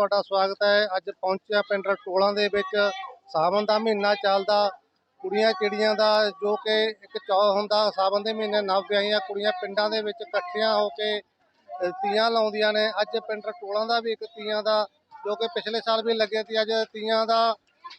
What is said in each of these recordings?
ਤੁਹਾਡਾ ਸਵਾਗਤ ਹੈ। ਅੱਜ ਪਹੁੰਚਿਆ ਪਿੰਡ ਟੋਲਾਂ ਦੇ ਵਿੱਚ। ਸਾਵਣ ਦਾ ਮਹੀਨਾ ਚੱਲਦਾ। ਕੁੜੀਆਂ ਚਿੜੀਆਂ ਦਾ ਜੋ ਕਿ ਇੱਕ ਚੌ ਹੁੰਦਾ ਸਾਵਣ ਦੇ ਮਹੀਨੇ ਨਵ ਵਿਆਹੀਆਂ ਕੁੜੀਆਂ ਪਿੰਡਾਂ ਦੇ ਵਿੱਚ ਇਕੱਠੀਆਂ ਹੋ ਕੇ ਤੀਆਂ ਲਾਉਂਦੀਆਂ ਨੇ। ਅੱਜ ਪਿੰਡ ਟੋਲਾਂ ਦਾ ਵੀ ਇੱਕ ਤੀਆਂ ਦਾ ਜੋ ਕਿ ਪਿਛਲੇ ਸਾਲ ਵੀ ਲੱਗੇ ਸੀ ਅੱਜ ਤੀਆਂ ਦਾ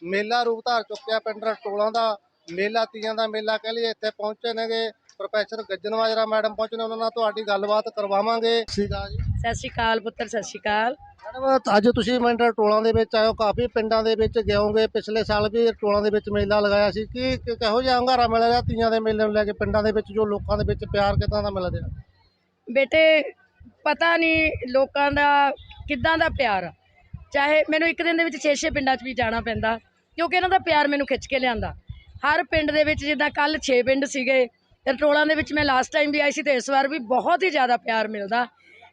ਮੇਲਾ ਰੂਪ ਧਾਰ ਚੁੱਕਿਆ ਪਿੰਡ ਟੋਲਾਂ ਦਾ। ਮੇਲਾ ਤੀਆਂ ਦਾ ਮੇਲਾ ਕਹਿ ਲਈਏ ਇੱਥੇ ਪਹੁੰਚੇ ਨੇਗੇ। ਪ੍ਰੋਫੈਸਰ ਗੱਜਨ ਮਾਜਰਾ ਮੈਡਮ ਪਹੁੰਚੇ ਨੇ ਉਹਨਾਂ ਨਾਲ ਤੁਹਾਡੀ ਗੱਲਬਾਤ ਕਰਵਾਵਾਂਗੇ। ਸਤਿ ਸ਼੍ਰੀ ਅਕਾਲ ਪੁੱਤਰ ਸਤਿ ਸ਼੍ਰੀ ਅਕਾਲ। ਮੈਡਮ ਅੱਜ ਤੁਸੀਂ ਮਿੰਟ ਟੋਲਾਂ ਦੇ ਵਿੱਚ ਆਇਓ ਕਾਫੀ ਪਿੰਡਾਂ ਦੇ ਵਿੱਚ ਗਏਓਗੇ ਪਿਛਲੇ ਸਾਲ ਵੀ ਟੋਲਾਂ ਦੇ ਵਿੱਚ ਮੇਲਾ ਲਗਾਇਆ ਸੀ। ਕੀ ਕਿ- ਕਿਹੋ ਜਿਹਾ ਹੰਗਾਰਾ ਮਿਲਿਆ ਰਿਹਾ ਤੀਆਂ ਦੇ ਮੇਲੇ ਨੂੰ ਲੈ ਕੇ ਪਿੰਡਾਂ ਦੇ ਵਿੱਚ, ਜੋ ਲੋਕਾਂ ਦੇ ਵਿੱਚ ਪਿਆਰ ਕਿਦਾਂ ਦਾ ਮਿਲ ਰਿਹਾ? ਬੇਟੇ, ਪਤਾ ਨਹੀਂ ਲੋਕਾਂ ਦਾ ਕਿੱਦਾਂ ਦਾ ਪਿਆਰ ਆ। ਚਾਹੇ ਮੈਨੂੰ ਇੱਕ ਦਿਨ ਦੇ ਵਿੱਚ 6-6 ਪਿੰਡਾਂ 'ਚ ਵੀ ਜਾਣਾ ਪੈਂਦਾ, ਕਿਉਂਕਿ ਇਹਨਾਂ ਦਾ ਪਿਆਰ ਮੈਨੂੰ ਖਿੱਚ ਕੇ ਲਿਆਂਦਾ। ਹਰ ਪਿੰਡ ਦੇ ਵਿੱਚ ਜਿੱਦਾਂ ਕੱਲ 6 ਪਿੰਡ ਸੀਗੇ ਰਟੋਲਾਂ ਦੇ ਵਿੱਚ ਮੈਂ ਲਾਸਟ ਟਾਈਮ ਵੀ ਆਈ ਸੀ, ਤੇ ਇਸ ਵਾਰ ਵੀ ਬਹੁਤ ਹੀ ਜ਼ਿਆਦਾ ਪਿਆਰ ਮਿਲਦਾ।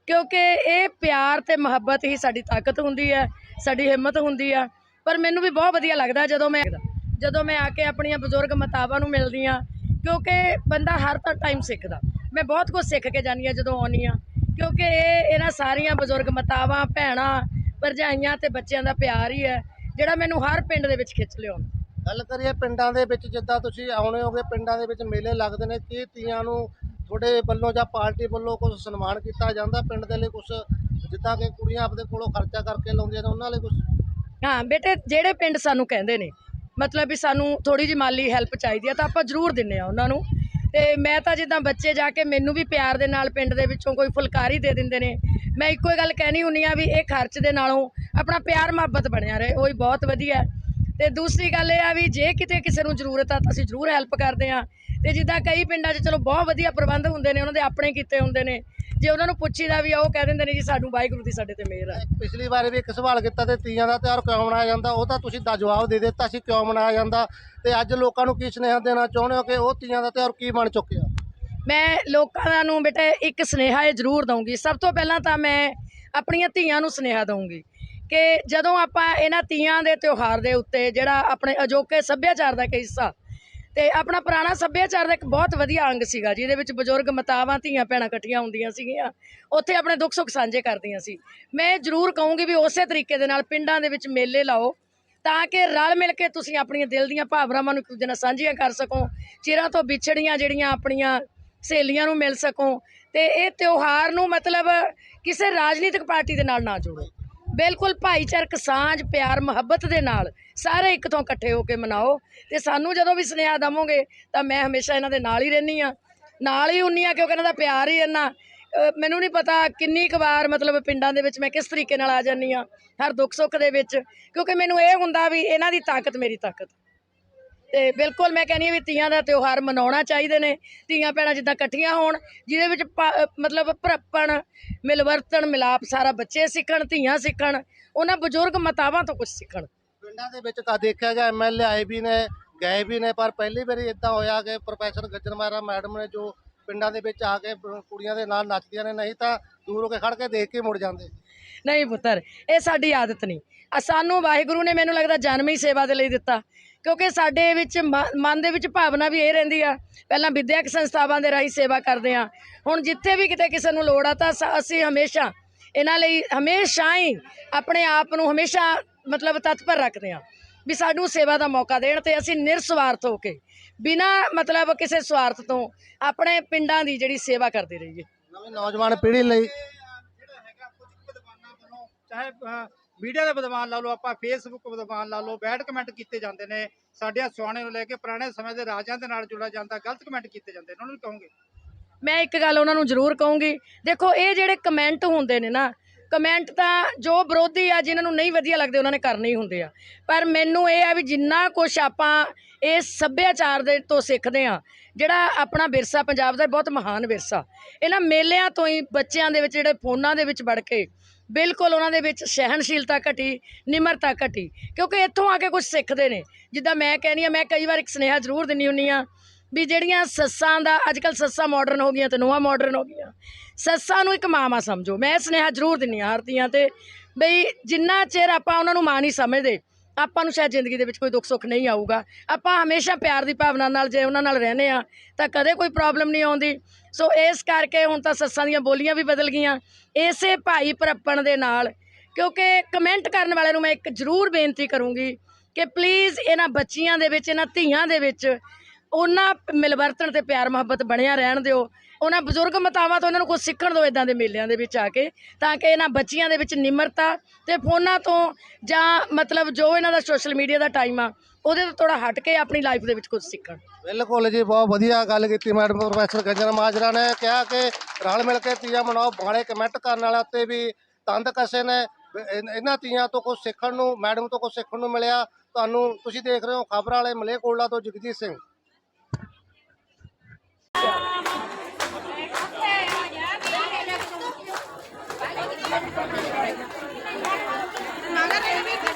ਕਿਉਂਕਿ ਇਹ ਪਿਆਰ ਤੇ ਮੁਹੱਬਤ ਹੀ ਸਾਡੀ ਤਾਕਤ ਹੁੰਦੀ ਹੈ, ਸਾਡੀ ਹਿੰਮਤ ਹੁੰਦੀ ਆ। ਪਰ ਮੈਨੂੰ ਵੀ ਬਹੁਤ ਵਧੀਆ ਲੱਗਦਾ ਜਦੋਂ ਮੈਂ ਜਦੋਂ ਮੈਂ ਆ ਕੇ ਆਪਣੀਆਂ ਬਜ਼ੁਰਗ ਮਾਤਾਵਾਂ ਨੂੰ ਮਿਲਦੀ ਆ ਕਿਉਂਕਿ ਬੰਦਾ ਹਰ ਤਾਂ ਟਾਈਮ ਸਿੱਖਦਾ। ਮੈਂ ਬਹੁਤ ਕੁਝ ਸਿੱਖ ਕੇ ਜਾਂਦੀ ਆ ਜਦੋਂ ਆਉਂਦੀ ਆ ਕਿਉਂਕਿ ਇਹ ਇਹਨਾਂ ਸਾਰੀਆਂ ਬਜ਼ੁਰਗ ਮਾਤਾਵਾਂ, ਭੈਣਾਂ, ਭਰਜਾਈਆਂ ਤੇ ਬੱਚਿਆਂ ਦਾ ਪਿਆਰ ਹੀ ਹੈ, ਜਿਹੜਾ ਮੈਨੂੰ ਹਰ ਪਿੰਡ ਦੇ ਵਿੱਚ ਖਿੱਚ ਲਿਆਉਂਦਾ। ਗੱਲ ਕਰੀਏ ਪਿੰਡਾਂ ਦੇ ਵਿੱਚ, ਜਿੱਦਾਂ ਤੁਸੀਂ ਆਉਣੇ ਹੋਗੇ, ਪਿੰਡਾਂ ਦੇ ਵਿੱਚ ਮੇਲੇ ਲੱਗਦੇ ਨੇ, ਕੀ ਤੀਆਂ ਨੂੰ ਤੁਹਾਡੇ ਵੱਲੋਂ ਜਾਂ ਪਾਰਟੀ ਵੱਲੋਂ ਕੁਝ ਸਨਮਾਨ ਕੀਤਾ ਜਾਂਦਾ ਪਿੰਡ ਦੇ ਲਈ ਕੁਝ ਜਿੱਦਾਂ ਕਿ ਕੁੜੀਆਂ ਆਪਣੇ ਕੋਲੋਂ ਖਰਚਾ ਕਰਕੇ ਲਾਉਂਦੀਆਂ ਨੇ ਉਹਨਾਂ ਲਈ ਕੁਝ ਹਾਂ, ਬੇਟੇ ਜਿਹੜੇ ਪਿੰਡ ਸਾਨੂੰ ਕਹਿੰਦੇ ਨੇ, ਮਤਲਬ ਵੀ ਸਾਨੂੰ ਥੋੜੀ ਜਿਹੀ ਮਾਲੀ ਹੈਲਪ ਚਾਹੀਦੀ ਆ ਤਾਂ ਆਪਾਂ ਜ਼ਰੂਰ ਦਿੰਨੇ ਆ ਉਹਨਾਂ ਨੂੰ। ਤੇ ਮੈਂ ਤਾਂ ਜਿੱਦਾਂ ਬੱਚੇ ਜਾ ਕੇ ਮੈਨੂੰ ਵੀ ਪਿਆਰ ਦੇ ਨਾਲ ਪਿੰਡ ਦੇ ਵਿੱਚੋਂ ਕੋਈ ਫੁਲਕਾਰੀ ਦੇ ਦਿੰਦੇ ਨੇ। ਮੈਂ ਇੱਕੋ ਹੀ ਗੱਲ ਕਹਿਣੀ ਹੁੰਨੀ ਆ ਵੀ ਇਹ ਖਰਚ ਦੇ ਨਾਲੋਂ ਆਪਣਾ ਪਿਆਰ ਮੁਹੱਬਤ ਬਣਿਆ ਰਹੇ, ਉਹ ਹੀ ਬਹੁਤ ਵਧੀਆ। ਤੇ ਦੂਸਰੀ ਗੱਲ ਇਹ ਆ ਵੀ ਜੇ ਕਿਤੇ ਕਿਸੇ ਨੂੰ ਜ਼ਰੂਰਤ ਆ ਤਾਂ ਅਸੀਂ ਜ਼ਰੂਰ ਹੈਲਪ ਕਰਦੇ ਆ ਤੇ ਜਿੱਦਾਂ ਕਈ ਪਿੰਡਾਂ 'ਚ ਚਲੋ ਬਹੁਤ ਵਧੀਆ ਪ੍ਰਬੰਧ ਹੁੰਦੇ ਨੇ ਉਹਨਾਂ ਦੇ ਆਪਣੇ ਕੀਤੇ ਹੁੰਦੇ ਨੇ। ਜੇ ਉਹਨਾਂ ਨੂੰ ਪੁੱਛੀਦਾ ਵੀ ਆ, ਉਹ ਕਹਿ ਦਿੰਦੇ ਨੇ ਜੀ ਸਾਨੂੰ ਵਾਹਿਗੁਰੂ ਦੀ ਸਾਡੇ ਤੇ ਮਿਹਰ ਹੈ ਪਿਛਲੀ ਵਾਰ ਵੀ ਇੱਕ ਸਵਾਲ ਕੀਤਾ ਤੇ ਤੀਆਂ ਦਾ ਤਿਉਹਾਰ ਕਿਉਂ ਮਨਾਇਆ ਜਾਂਦਾ? ਉਹ ਤਾਂ ਤੁਸੀਂ ਦਾ ਜਵਾਬ ਦੇ ਦਿੱਤਾ ਸੀ ਕਿਉਂ ਮਨਾਇਆ ਜਾਂਦਾ। ਤੇ ਅੱਜ ਲੋਕਾਂ ਨੂੰ ਕੀ ਸੁਨੇਹਾ ਦੇਣਾ ਚਾਹੁੰਦੇ ਹੋ ਕਿ ਉਹ ਤੀਆਂ ਦਾ ਤਿਉਹਾਰ ਕੀ ਬਣ ਚੁੱਕਿਆ? ਮੈਂ ਲੋਕਾਂ ਨੂੰ ਬੇਟੇ ਇੱਕ ਸੁਨੇਹਾ ਇਹ ਜ਼ਰੂਰ ਦਊਂਗੀ। ਸਭ ਤੋਂ ਪਹਿਲਾਂ ਤਾਂ ਮੈਂ ਆਪਣੀਆਂ ਧੀਆਂ ਨੂੰ ਸੁਨੇਹਾ ਦਊਂਗੀ ਕਿ ਜਦੋਂ ਆਪਾਂ ਇਹਨਾਂ ਤੀਆਂ ਦੇ ਤਿਉਹਾਰ ਦੇ ਉੱਤੇ ਜਿਹੜਾ ਆਪਣੇ ਅਜੋਕੇ ਸੱਭਿਆਚਾਰ ਦਾ ਇੱਕ ਹਿੱਸਾ ਤੇ ਆਪਣਾ ਪੁਰਾਣਾ ਸੱਭਿਆਚਾਰ ਦਾ ਇੱਕ ਬਹੁਤ ਵਧੀਆ ਅੰਗ ਸੀਗਾ, ਜਿਹਦੇ ਵਿੱਚ ਬਜ਼ੁਰਗ ਮਾਤਾਵਾਂ, ਧੀਆਂ, ਭੈਣਾਂ ਇਕੱਠੀਆਂ ਹੁੰਦੀਆਂ ਸੀਗੀਆਂ, ਉੱਥੇ ਆਪਣੇ ਦੁੱਖ ਸੁੱਖ ਸਾਂਝੇ ਕਰਦੀਆਂ ਸੀ। ਮੈਂ ਜ਼ਰੂਰ ਕਹੂੰਗੀ ਵੀ ਉਸੇ ਤਰੀਕੇ ਦੇ ਨਾਲ ਪਿੰਡਾਂ ਦੇ ਵਿੱਚ ਮੇਲੇ ਲਾਓ, ਤਾਂ ਕਿ ਰਲ ਮਿਲ ਕੇ ਤੁਸੀਂ ਆਪਣੀਆਂ ਦਿਲ ਦੀਆਂ ਭਾਵਨਾਵਾਂ ਨੂੰ ਇੱਕ ਦੂਜੇ ਨਾਲ ਸਾਂਝੀਆਂ ਕਰ ਸਕੋ, ਚਿਰਾਂ ਤੋਂ ਵਿਛੜੀਆਂ ਜਿਹੜੀਆਂ ਆਪਣੀਆਂ ਸਹੇਲੀਆਂ ਨੂੰ ਮਿਲ ਸਕੋ, ਤੇ ਇਹ ਤਿਉਹਾਰ ਨੂੰ ਮਤਲਬ ਕਿਸੇ ਰਾਜਨੀਤਿਕ ਪਾਰਟੀ ਦੇ ਨਾਲ ਨਾ ਜੋੜੋ। ਬਿਲਕੁਲ ਭਾਈਚਾਰਕ ਸਾਂਝ, ਪਿਆਰ, ਮੁਹੱਬਤ ਦੇ ਨਾਲ ਸਾਰੇ ਇੱਕ ਤੋਂ ਇਕੱਠੇ ਹੋ ਕੇ ਮਨਾਓ। ਤੇ ਸਾਨੂੰ ਜਦੋਂ ਵੀ ਸੁਨੇਹਾ ਦਵੋਗੇ ਤਾਂ ਮੈਂ ਹਮੇਸ਼ਾ ਇਹਨਾਂ ਦੇ ਨਾਲ ਹੀ ਰਹਿੰਦੀ ਆ ਨਾਲ ਹੀ ਹੁੰਨੀ ਆ ਕਿਉਂਕਿ ਇਹਨਾਂ ਦਾ ਪਿਆਰ ਹੀ ਇੰਨਾ ਮੈਨੂੰ ਨਹੀਂ ਪਤਾ ਕਿੰਨੀ ਕੁ ਵਾਰ ਮਤਲਬ ਪਿੰਡਾਂ ਦੇ ਵਿੱਚ ਮੈਂ ਕਿਸ ਤਰੀਕੇ ਨਾਲ ਆ ਜਾਂਦੀ ਆ ਹਰ ਦੁੱਖ ਸੁੱਖ ਦੇ ਵਿੱਚ, ਕਿਉਂਕਿ ਮੈਨੂੰ ਇਹ ਹੁੰਦਾ ਵੀ ਇਹਨਾਂ ਦੀ ਤਾਕਤ ਮੇਰੀ ਤਾਕਤ ਤੇ ਬਿਲਕੁਲ ਮੈਂ ਕਹਿੰਦੀ ਹਾਂ ਵੀ ਤੀਆਂ ਦਾ ਤਿਉਹਾਰ ਮਨਾਉਣਾ ਚਾਹੀਦੇ ਨੇ। ਤੀਆਂ ਭੈਣਾਂ ਜਿੱਦਾਂ ਇਕੱਠੀਆਂ ਹੋਣ ਜਿਹਦੇ ਵਿੱਚ ਅਹ ਮਤਲਬ ਭਰਪਣ ਮਿਲਵਰਤਨ ਮਿਲਾਪ ਸਾਰਾ ਬੱਚੇ ਸਿੱਖਣ ਧੀਆਂ ਸਿੱਖਣ ਉਹਨਾਂ ਬਜ਼ੁਰਗ ਮਾਤਾਵਾਂ ਤੋਂ ਕੁਝ ਸਿੱਖਣ। ਪਿੰਡਾਂ ਦੇ ਵਿੱਚ ਤਾਂ ਦੇਖਿਆ ਗਿਆ ਐਮਐਲਏ ਆਏ ਵੀ ਨੇ ਗਏ ਵੀ ਨੇ ਪਰ ਪਹਿਲੀ ਵਾਰੀ ਇਦਾਂ ਹੋਇਆ ਕਿ ਪ੍ਰੋਫੈਸਰ ਗੱਜਨ ਮਾਰਾ ਮੈਡਮ ਨੇ ਜੋ ਪਿੰਡਾਂ ਦੇ ਵਿੱਚ ਆ ਕੇ ਪ- ਕੁੜੀਆਂ ਦੇ ਨਾਲ ਨੱਚਦੀਆਂ ਨੇ ਨਹੀਂ ਤਾਂ ਦੂਰ ਹੋ ਕੇ ਖੜ ਕੇ ਦੇਖ ਕੇ ਮੁੜ ਜਾਂਦੇ। ਨਹੀਂ ਪੁੱਤਰ ਇਹ ਸਾਡੀ ਆਦਤ ਨਹੀਂ। ਆ ਸਾਨੂੰ ਵਾਹਿਗੁਰੂ ਨੇ ਮੈਨੂੰ ਲੱਗਦਾ ਜਨਮ ਹੀ ਸੇਵਾ ਦੇ ਲਈ ਦਿੱਤਾ। ਕਿਉਂਕਿ ਸਾਡੇ ਵਿੱਚ ਮ- ਮਨ ਦੇ ਵਿੱਚ ਭਾਵਨਾ ਵੀ ਇਹ ਰਹਿੰਦੀ ਆ ਪਹਿਲਾਂ ਵਿਦਿਅਕ ਸੰਸਥਾਵਾਂ ਦੇ ਰਾਹੀਂ ਸੇਵਾ ਕਰਦੇ ਆ ਹੁਣ ਜਿੱਥੇ ਵੀ ਕਿਤੇ ਕਿਸੇ ਨੂੰ ਲੋੜ ਆ ਤਾਂ ਅਸੀਂ ਹਮੇਸ਼ਾ ਇਹਨਾਂ ਲਈ ਹਮੇਸ਼ਾ ਹੀ ਆਪਣੇ ਆਪ ਨੂੰ ਹਮੇਸ਼ਾ ਮਤਲਬ ਤਤਪਰ ਰੱਖਦੇ ਆ ਵੀ ਸਾਨੂੰ ਸੇਵਾ ਦਾ ਮੌਕਾ ਦੇਣ ਤੇ ਅਸੀਂ ਨਿਰਸਵਾਰਥ ਹੋ ਕੇ ਬਿਨਾ ਮਤਲਬ ਕਿਸੇ ਸਵਾਰਥ ਤੋਂ ਆਪਣੇ ਪਿੰਡਾਂ ਦੀ ਜਿਹੜੀ ਸੇਵਾ ਕਰਦੇ ਰਹੀਏ। ਨਵੀਂ ਨੌਜਵਾਨ ਪੀੜ੍ਹੀ ਲਈ ਜਿਹੜਾ ਹੈਗਾ ਕੁਝ ਕੁ ਵਿਦਵਾਨਾਂ ਵੱਲੋਂ ਚਾਹੇ ਮੀਡੀਆ ਦਾ ਵਿਦਵਾਨ ਲਾ ਲਓ, ਆਪਾਂ ਫੇਸਬੁੱਕ ਵਿਦਵਾਨ ਲਾ ਲਓ ਬੈਡ ਕਮੈਂਟ ਕੀਤੇ ਜਾਂਦੇ ਨੇ ਸਾਡਿਆਂ ਸੁਆਣੇ ਨੂੰ ਲੈ ਕੇ ਪੁਰਾਣੇ ਸਮੇਂ ਦੇ ਰਾਜਿਆਂ ਦੇ ਨਾਲ ਜੁੜਿਆ ਜਾਂਦਾ, ਗਲਤ ਕਮੈਂਟ ਕੀਤੇ ਜਾਂਦੇ ਨੇ, ਉਹਨਾਂ ਨੂੰ ਕਹੋਗੇ? ਮੈਂ ਇੱਕ ਗੱਲ ਉਹਨਾਂ ਨੂੰ ਜ਼ਰੂਰ ਕਹੂੰਗੀ, ਦੇਖੋ ਇਹ ਜਿਹੜੇ ਕਮੈਂਟ ਹੁੰਦੇ ਨੇ ਨਾ ਕਮੈਂਟ ਤਾਂ ਜੋ ਵਿਰੋਧੀ ਆ, ਜਿਨ੍ਹਾਂ ਨੂੰ ਨਹੀਂ ਵਧੀਆ ਲੱਗਦੇ, ਉਹਨਾਂ ਨੇ ਕਰਨੇ ਹੀ ਹੁੰਦੇ ਆ। ਪਰ ਮੈਨੂੰ ਇਹ ਆ ਵੀ ਜਿੰਨਾ ਕੁਝ ਆਪਾਂ ਇਸ ਸੱਭਿਆਚਾਰ ਦੇ ਤੋਂ ਸਿੱਖਦੇ ਆ, ਜਿਹੜਾ ਆਪਣਾ ਵਿਰਸਾ, ਪੰਜਾਬ ਦਾ ਬਹੁਤ ਮਹਾਨ ਵਿਰਸਾ। ਇਹਨਾਂ ਮੇਲਿਆਂ ਤੋਂ ਹੀ ਬੱਚਿਆਂ ਦੇ ਵਿੱਚ, ਜਿਹੜੇ ਫੋਨਾਂ ਦੇ ਵਿੱਚ ਵੜ ਕੇ ਬਿਲਕੁਲ ਉਹਨਾਂ ਦੇ ਵਿੱਚ ਸਹਿਣਸ਼ੀਲਤਾ ਘਟੀ, ਨਿਮਰਤਾ ਘਟੀ, ਕਿਉਂਕਿ ਇੱਥੋਂ ਆ ਕੇ ਕੁਝ ਸਿੱਖਦੇ ਨੇ। ਜਿੱਦਾਂ ਮੈਂ ਕਹਿੰਦੀ ਆ ਮੈਂ ਕਈ ਵਾਰ ਇੱਕ ਸੁਨੇਹਾ ਜ਼ਰੂਰ ਦਿੰਦੀ ਹੁੰਨੀ ਆ ਵੀ ਜਿਹੜੀਆਂ ਸੱਸਾਂ ਦਾ ਅੱਜ ਕੱਲ ਸੱਸਾਂ ਮਾਡਰਨ ਹੋ ਗਈਆਂ ਤੇ ਨੂੰਹਾਂ ਮਾਡਰਨ ਹੋ ਗਈਆਂ। ਸੱਸਾਂ ਨੂੰ ਇੱਕ ਮਾਂ ਸਮਝੋ। ਮੈਂ ਇਹ ਸੁਨੇਹਾ ਜ਼ਰੂਰ ਦਿੰਨੀ ਆ ਹਰਤੀਆਂ ਤੇ, ਬਈ ਜਿੰਨਾ ਚਿਰ ਆਪਾਂ ਉਹਨਾਂ ਨੂੰ ਮਾਂ ਨਹੀਂ ਸਮਝਦੇ ਆਪਾਂ ਨੂੰ ਸ਼ਾਇਦ ਜ਼ਿੰਦਗੀ ਦੇ ਵਿੱਚ ਕੋਈ ਦੁੱਖ ਸੁੱਖ ਨਹੀਂ ਆਊਗਾ। ਆਪਾਂ ਹਮੇਸ਼ਾ ਪਿਆਰ ਦੀ ਭਾਵਨਾ ਨਾਲ ਜੇ ਉਹਨਾਂ ਨਾਲ ਰਹਿੰਦੇ ਆ ਤਾਂ ਕਦੇ ਕੋਈ ਪ੍ਰੋਬਲਮ ਨਹੀਂ ਆਉਂਦੀ। ਸੋ ਇਸ ਕਰਕੇ ਹੁਣ ਤਾਂ ਸੱਸਾਂ ਦੀਆਂ ਬੋਲੀਆਂ ਵੀ ਬਦਲ ਗਈਆਂ। ਇਸੇ ਭਾਈ ਭਰਪਣ ਦੇ ਨਾਲ, ਕਿਉਂਕਿ ਕਮੈਂਟ ਕਰਨ ਵਾਲੇ ਨੂੰ ਮੈਂ ਇੱਕ ਜ਼ਰੂਰ ਬੇਨਤੀ ਕਰੂੰਗੀ ਕਿ ਪਲੀਜ਼ ਇਹਨਾਂ ਬੱਚੀਆਂ ਦੇ ਵਿੱਚ, ਇਹਨਾਂ ਧੀਆਂ ਦੇ ਵਿੱਚ ਉਹਨਾਂ ਮਿਲਵਰਤਨ ਤੇ ਪਿਆਰ ਮੁਹੱਬਤ ਬਣਿਆ ਰਹਿਣ ਦਿਓ। ਉਹਨਾਂ ਬਜ਼ੁਰਗ ਮਤਾਵਾਂ ਤੋਂ ਉਹਨਾਂ ਨੂੰ ਕੁਝ ਸਿੱਖਣ ਦਿਓ ਇਦਾਂ ਦੇ ਮੇਲਿਆਂ ਦੇ ਵਿੱਚ ਆ ਕੇ, ਤਾਂ ਕਿ ਇਹਨਾਂ ਬੱਚੀਆਂ ਦੇ ਵਿੱਚ ਨਿਮਰਤਾ ਤੇ ਫੋਨਾਂ ਤੋਂ ਜਾਂ ਮਤਲਬ ਜੋ ਇਹਨਾਂ ਦਾ ਸੋਸ਼ਲ ਮੀਡੀਆ ਦਾ ਟਾਈਮ ਆ, ਉਹਦੇ ਤੋਂ ਥੋੜਾ ਹਟ ਕੇ ਆਪਣੀ ਲਾਈਫ ਦੇ ਵਿੱਚ ਕੁਝ ਸਿੱਖਣ। ਬਿਲਕੁਲ ਜੀ, ਬਹੁਤ ਵਧੀਆ ਗੱਲ ਕੀਤੀ ਮੈਡਮ ਪ੍ਰੋਫੈਸਰ ਗੰਜਨ ਮਾਜਰਾ ਨੇ। ਕਿਹਾ ਕਿ ਰਲ ਮਿਲ ਕੇ ਤੀਆਂ ਮਨਾਓ ਬਾਣੇ ਕਮੈਂਟ ਕਰਨ ਵਾਲਾ ਤੇ ਵੀ ਤੰਦ ਕਸੇ ਨੇ। ਇਹਨਾਂ ਤੀਆਂ ਤੋਂ ਕੁਝ ਸਿੱਖਣ ਨੂੰ ਮੈਡਮ ਤੋਂ ਕੁਝ ਸਿੱਖਣ ਨੂੰ ਮਿਲਿਆ। ਤੁਹਾਨੂੰ ਤੁਸੀਂ ਦੇਖ ਰਹੇ ਹੋ, ਖਬਰ ਵਾਲੇ ਮਲੇਕੋਟਲਾ ਤੋਂ ਜਗਜੀਤ ਸਿੰਘ। Thank you.